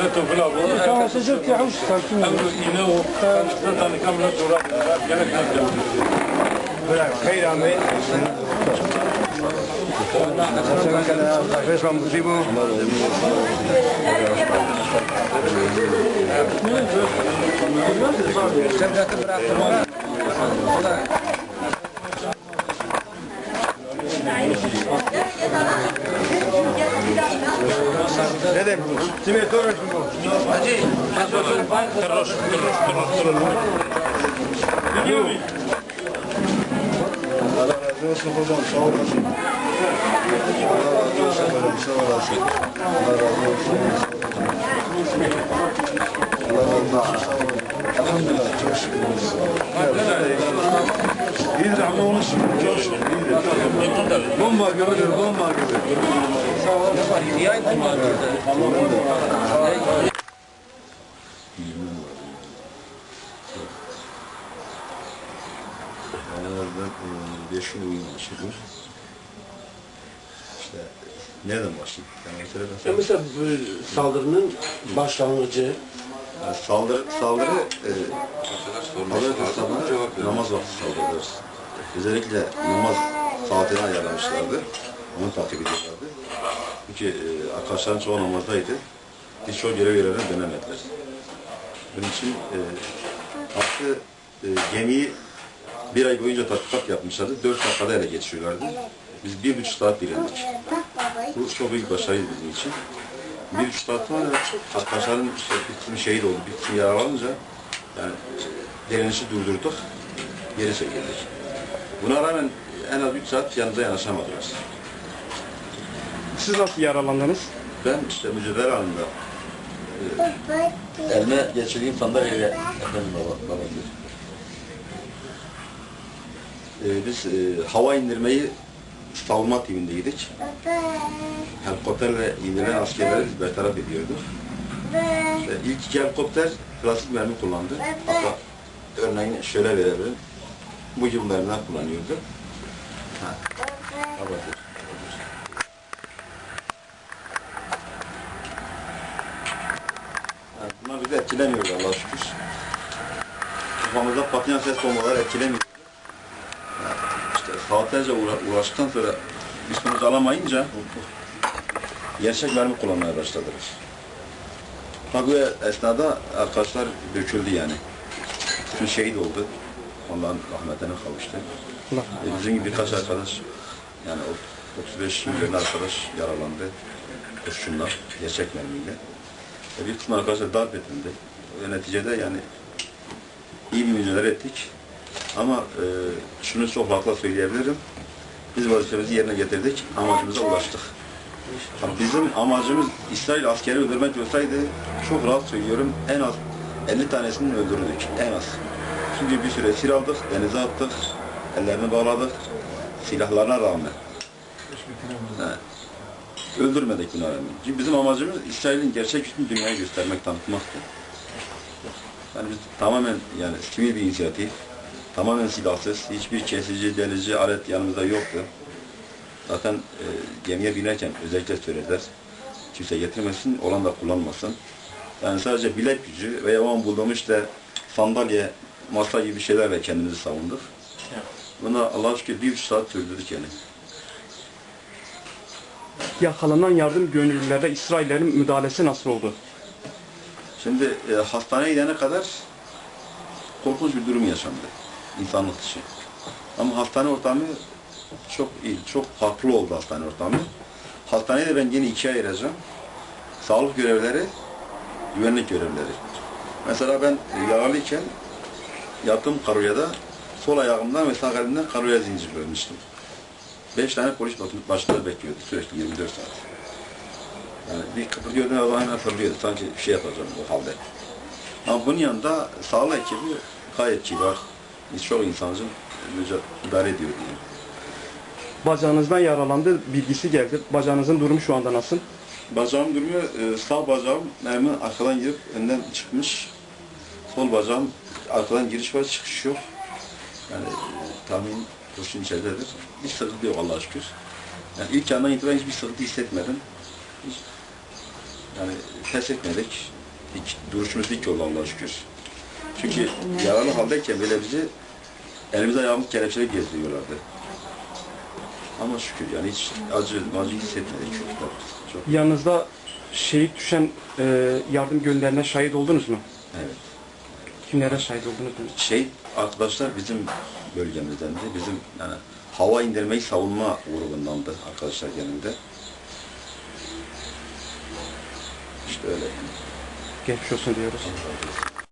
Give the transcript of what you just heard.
nikah değil millet okula bu. Tamam sıcak ya hoş sakin ol. Emru iğne o. Zaten nikah millet okula. Gerek yok. خير عمي فيش demek bu? Kime soruyorsun bu? Allah razı olsun hocam sağ olasın. Allah razı olsun hocam sağ olasın. Allah razı olsun. Allah razı olsun. Elhamdülillah çok şükür. İyidir ama onun şükür çok şükür iyidir. Bomba gibidir bomba gibi. Onlardan e, beş gün uyum başladım. İşte nereden başlayayım? Yani mesela bu saldırının başlangıcı, Yani saldırı, saldırı e, Hazreti Sabah'a namaz vakti saldırıdır. Özellikle namaz saatini ayarlamışlardı. Onu takip ediyorlardı. Çünkü e, arkadaşların çoğu namazdaydı. Biz çoğu görev yerlerine dönemediler. Bunun için e, hattı e, gemiyi bir ay boyunca tatbikat yapmışlardı. Dört dakikada ele geçiriyorlardı. Biz bir buçuk saat direndik. Bu çok büyük başarıydı bizim için. Bir buçuk saat sonra arkadaşların işte bir kısmı şehit oldu, bir kısmı yaralanınca yani direnişi durdurduk, geri çekildik. Buna rağmen en az üç saat yanımıza yanaşamadılar. Siz nasıl yaralandınız? Ben işte mücadele halinde e, elime geçirdiğim sandalyeyle efendim baba, baba diyor. E, biz e, hava indirmeyi savunma timindeydik. Helikopterle indirilen askerleri biz bertaraf ediyorduk. İşte ilk iki helikopter klasik mermi kullandı. Hatta örneğin şöyle verebilirim. Bu gibi mermiler kullanıyordu. Ha. Kapatıyorum. Yani bunlar bizi etkilemiyor Allah'a şükür. Kafamızda patlayan ses bombalar etkilemiyor. İşte saatlerce uğra- uğraştıktan sonra bir sonuç alamayınca gerçek mermi kullanmaya başladılar. Tabi bu esnada arkadaşlar döküldü yani. Bütün şehit oldu. Onların rahmetine kavuştu. E, bizim gibi birkaç arkadaş yani o 35 üzerinde arkadaş yaralandı. Kurşunlar, gerçek mermiyle. E, bir kısmı arkadaşlar darp edildi. Ve neticede yani iyi bir mücadele ettik. Ama e, şunu çok rahatla söyleyebilirim. Biz vazifemizi yerine getirdik, amacımıza ulaştık. Bizim amacımız İsrail askeri öldürmek olsaydı çok rahat söylüyorum en az 50 tanesini öldürürdük en az. Çünkü bir süre esir aldık, denize attık, ellerini bağladık, silahlarına rağmen. He. Öldürmedik rağmen. Çünkü bizim amacımız İsrail'in gerçek gücünü dünyaya göstermek, tanıtmaktı. Yani biz tamamen yani sivil bir inisiyatif, tamamen silahsız, hiçbir kesici, delici alet yanımızda yoktu. Zaten e, gemiye binerken özellikle söylediler. Kimse getirmesin, olan da kullanmasın. Yani sadece bilek gücü veya o an bulduğumuz işte sandalye, masa gibi şeylerle kendimizi savunduk. Buna Allah'a şükür bir üç saat sürdürdük yani. Yakalanan yardım gönüllülerde İsraillerin müdahalesi nasıl oldu? Şimdi e, hastaneye gidene kadar korkunç bir durum yaşandı. İnsanlık dışı. Ama hastane ortamı çok iyi, çok farklı oldu hastane ortamı. Hastaneyi de ben yine ikiye ayıracağım. Sağlık görevlileri, güvenlik görevlileri. Mesela ben yaralıyken yattığım karoyada sol ayağımdan ve sağ elimden karoya zincirlenmiştim. Beş tane polis başında bekliyordu sürekli 24 saat. Yani bir kıpırdıyordum ama hemen fırlıyordu. Sanki bir şey yapacağım o halde. Ama bunun yanında sağlık ekibi gayet kibar. Biz çok insancıl idare ediyor diye. Bacağınızdan yaralandı bilgisi geldi. Bacağınızın durumu şu anda nasıl? Bacağım duruyor. e, Sağ bacağım mermi arkadan girip önden çıkmış. Sol bacağım arkadan giriş var çıkış yok. Yani e, tahmin kurşun içeridedir. Hiç sıkıntı yok Allah'a şükür. Yani ilk andan itibaren hiçbir sıkıntı hissetmedim. Hiç, yani pes etmedik. Hiç, duruşumuz dik oldu Allah'a şükür. Çünkü yaralı haldeyken bile bizi elimize ayağımız kelepçeyle gezdiriyorlardı. Ama şükür yani hiç acı, acı hissetmedik çocuklar. Çok, Yanınızda şehit düşen e, yardım gönderine şahit oldunuz mu? evet. Kimlere şahit oldunuz mu? şey arkadaşlar bizim bölgemizdendi. Bizim yani hava indirmeyi savunma grubundandı arkadaşlar genelde. İşte öyle. Geçmiş olsun diyoruz.